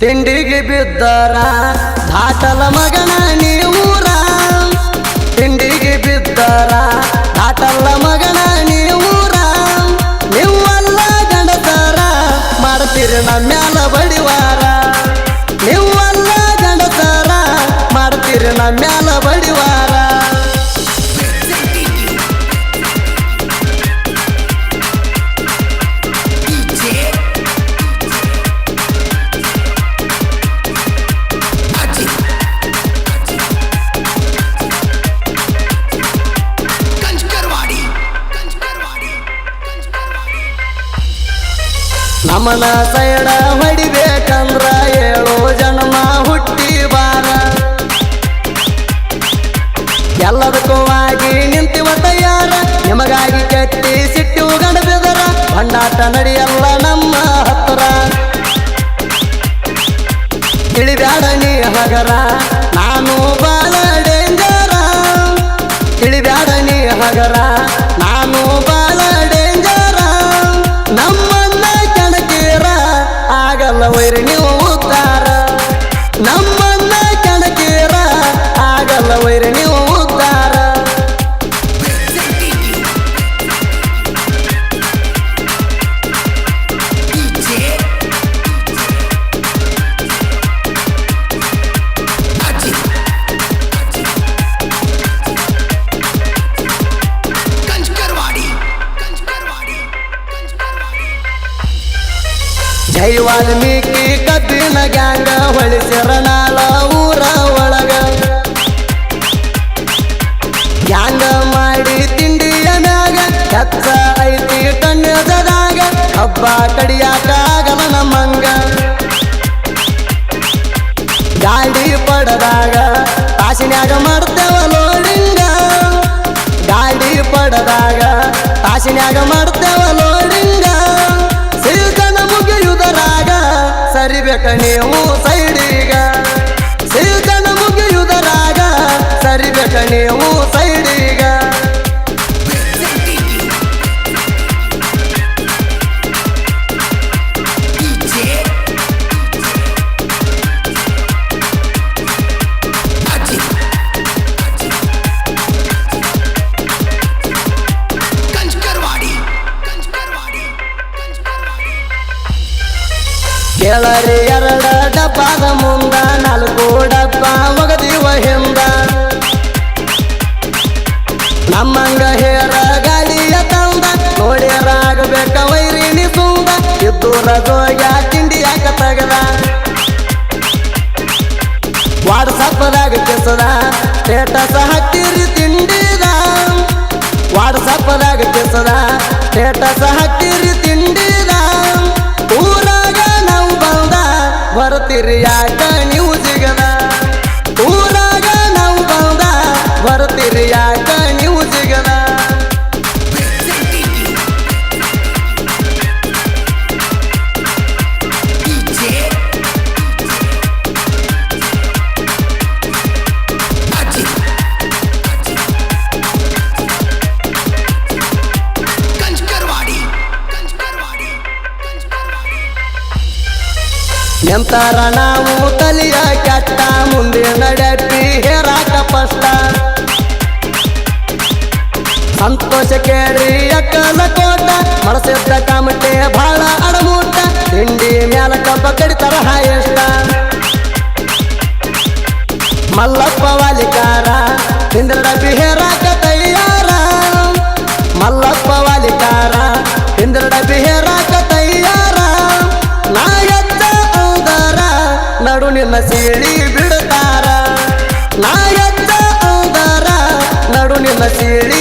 ತಿಂಡಿಗೆ ಬಿದ್ದಾರ, ದಾಟಲ ಮಗನ ನೀವೂರ. ತಿಂಡಿಗೆ ಬಿದ್ದಾರ ದಾಟಲ್ಲ ಮಗನ ನೀವೂರ. ನೀವಲ್ಲ ಗಣತಾರ ಮಾಡ್ತೀರಿ ನಮ್ಮ ಮ್ಯಾಲ ನೀವಲ್ಲ ನಮನ ಸೈಡ ಹೊಡಿಬೇಕಂದ್ರ ಏಳು ಜನ್ಮ ಹುಟ್ಟಿ ಬಾರ. ಎಲ್ಲದಕ್ಕೂ ಆಗಿ ನಿಂತಿವ ತಯಾರ, ನಿಮಗಾಗಿ ಕೆತ್ತಿ ಸಿಟ್ಟು ಗಣಬಿದರ ಬೆದರ ಭಂಡಾಟ ನಡೆಯಲ್ಲ ನಮ್ಮ ಹತ್ರ. ತಿಳಿಬ್ಯಾಡ ನೀ ಹಗರ, ನಾನು ಬಾಳ ಡೇಂಜರ. ತಿಳಿಬ್ಯಾಡ ನೀ ಹಗರ ಜೈ ವಾಲ್ಮೀಕಿ ಕಬ್ಬಿನ ಗ್ಯಾಂಗ, ಹೊಳಿಸಿರ ನಾಳ ಊರ ಒಳಗ. ಗ್ಯಾಂಗ ಮಾಡಿ ತಿಂಡಿಯ ಮ್ಯಾಗ, ಕಚ್ಚ ಐತಿ ಕಣ್ಣದಾಗ ಹಬ್ಬ ಕಡಿಯಾಕ ಆಗಲ್ಲ ನಮ್ಮಂಗ ಗಾಡಿ ಪಡದಾಗ ತಾಸಿನ್ಯಾಗ ಮಾಡ್ತೇವ ಲೋಡಿಂಗ ಗಾಡಿ ಪಡದಾಗ ತಾಸಿನ್ಯಾಗ ಮಾಡ್ತೇವ ಸರಿಬೇಕ ನೀವು ಸೈಡಿಗ. ಸೀಸನ ಮುಗಿಯುವುದರಾಗ ಸರಿಬೇಕ ನೀವು ಕೇಳರಿ ಎರಡ ಡಬ್ಬಾದ ಮುಂದ ನಾಲ್ಕು ಡಬ್ಬ ಒಗದಿವ ಹಿಂದ. ನಮ್ಮಂಗ ಹೇರ ಗಾಳಿಯ ತಂದ, ನೋಡ್ಯಾರಾಗಬೇಕ ವೈರಿನಿ ಸುಂದ ಇದ್ದೂರ ಜೋಗ ತಿಂಡಿ ಯಾಕ ತಗದ. ವಾಟ್ಸಪ್ದಾಗ ಕೆಸದ ಸ್ಟೇಟಸ್ ಹಾಕ್ತಿರಿ ತಿಂಡಿದ. ವಾಟ್ಸಪ್ದಾಗ ಕೆಸದ ಸ್ಟೇಟಸ್ ಹಾಕ್ತಿರಿ ತಿಂಡಿದ. ಯಾಕ? ನಿಂತಾರ ನಾವು ತಲಿಯ ಕೆಟ್ಟ, ಮುಂದೆ ನಡೆಪಿ ಹೇರಾಟ ಪಷ್ಟ. ಸಂತೋಷ ಕೇಳಿ ಅಕ್ಕನ ಕೋಟ ಮನಸಿದ್ದ ಕಾಮಟೆ ಬಹಳ ಅಡಮೂಟ. ತಿಂಡಿ ಮ್ಯಾಲ ಕಬ್ಬ ಕಡಿತರ ಹಾಯಷ್ಟ. ಮಲ್ಲಪ್ಪ ವಾಲಿಕಾರ ಹಿಂದ್ರ ಬಿಹೇರಾಕ ನಿನ್ನ ಸೀಳಿ ಬಿಡ್ತಾರ ನಾ ಎದ್ದ ಔದರ ನಡು ನಿನ್ನ ಸೀಳಿ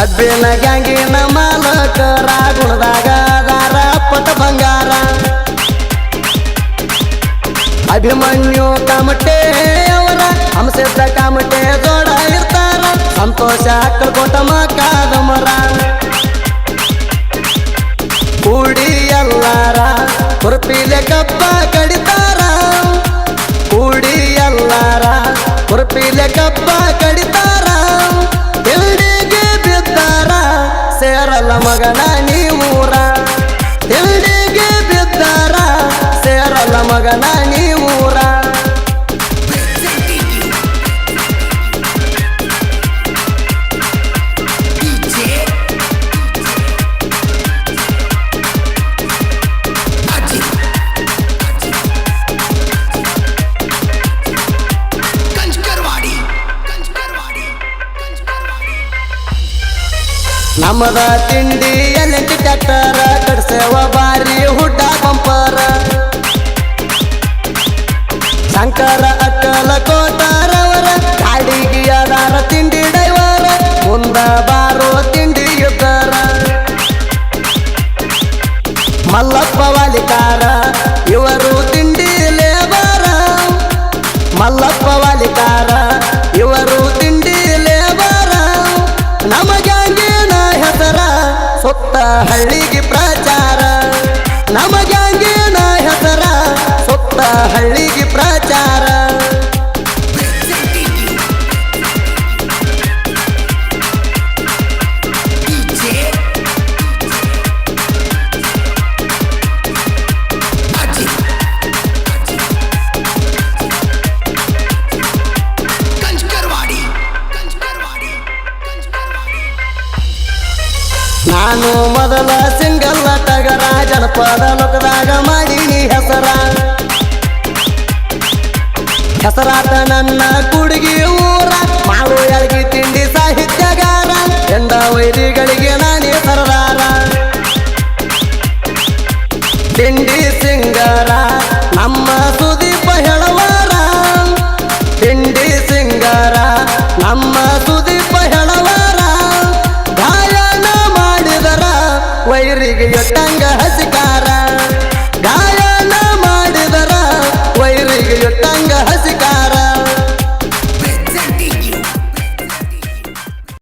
ಕಬ್ಬಿನ ಗ್ಯಾಂಗಿನ ಮಾಲಕರ ಗುಣದಾಗ ಅದಾರ ಪಟ ಬಂಗಾರ. ಅಭಿಮನ್ಯು ಕಾಮಟೆ ಅವರ ಹಂಸದ ಕಾಮಟೆ ಜೋಡ ಇರ್ತಾರ. ಸಂತೋಷ ಅಕ್ಕಲ್ಕೋಟ ಮಕಾದ ಮರ ಕೂಡಿ ಎಲ್ಲಾರ ಕುರುಪಿಲೆ ಕಪ್ಪ ಕಡಿತಾರ. ಕೂಡಿ ಎಲ್ಲಾರ ಕುರುಪಿಲೆ ಕಬ್ಬ ಮಗನ ನೀವೂರ. ಎಲ್ಲಿಗೆ ಬಿದ್ದಾರ? ಸೇರಲ್ಲ ಮಗನ ನಮ್ಮದ ತಿಂಡಿ ಎಲ್ಲಿ ಟ್ಯಾಕ್ಟರ ಕಡ್ಸೇವ ಬಾರಿ ಹುಡ್ಡ ಪಂಪರ ಶಂಕರ, ಅಕ್ಕಲ, ಕೋತಾರವರ ಗಾಡಿಗೆ ತಿಂಡಿ ಡೈವರ ಮುಂದ ಬಾರೋ ತಿಂಡಿ ಯುದ್ಧರ. ಮಲ್ಲಪ್ಪ ವಾಲಿಕಾರ ಹಳ್ಳಿಗೆ ಪ್ರಚಾರ ನಮಗ್ಯಾಂಗಿನ ಹೆಸರ ಸುತ್ತ ಹಳ್ಳಿಗೆ ಮೊದಲ ಸಿಂಗಲ್ಲ ತಗರ ಜನಪದ ಲೋಕದಾಗ ಮಾಡೀನಿ ಹೆಸರ. ಹೆಸರಾತ ನನ್ನ ಕುಡುಗಿ ಊರ ಮಾಡು ಎಳಗಿ ತಿಂಡಿ ಸಾಹಿತ್ಯಗಾರ. ಎಂದ ವೈರಿಗಳಿಗೆ ವೈರಿಗೆ ಎಟ್ಟಂಗ ಹಸಿಕಾರ